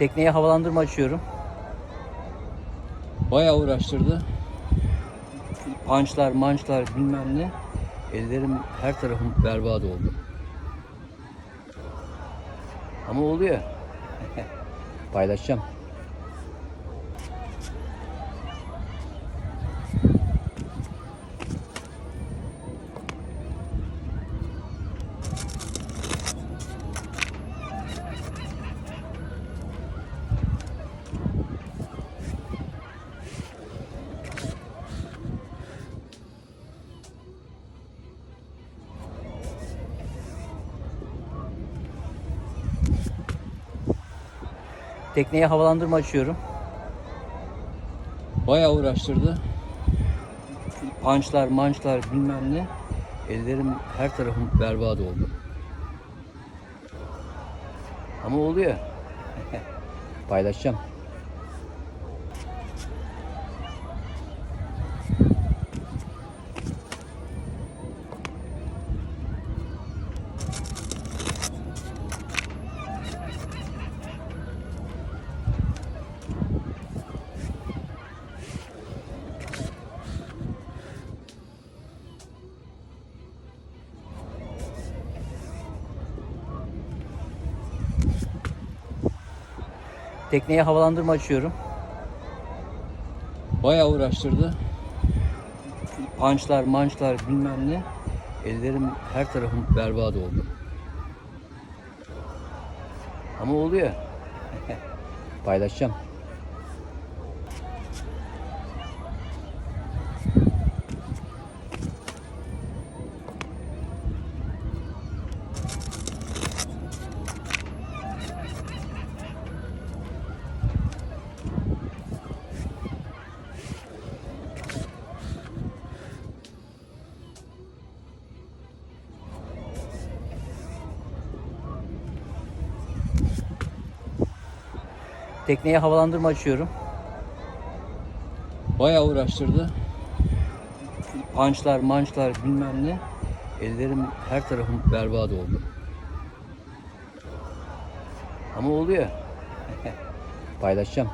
Tekneye havalandırma açıyorum. Bayağı uğraştırdı. Pançlar, mançlar bilmem ne. Ellerim her tarafım berbat oldu. Ama oluyor. Paylaşacağım. Tekneye havalandırma açıyorum. Bayağı uğraştırdı. Pançlar, mançlar bilmem ne. Ellerim her tarafım berbat oldu. Ama oluyor. Paylaşacağım. Tekneye havalandırma açıyorum. Bayağı uğraştırdı. Pançlar, mançlar bilmem ne. Ellerim her tarafım berbat oldu. Ama oluyor. Paylaşacağım. Tekneye havalandırma açıyorum. Bayağı uğraştırdı. Pançlar, mançlar bilmem ne. Ellerim her tarafım berbat oldu. Ama oluyor. Paylaşacağım.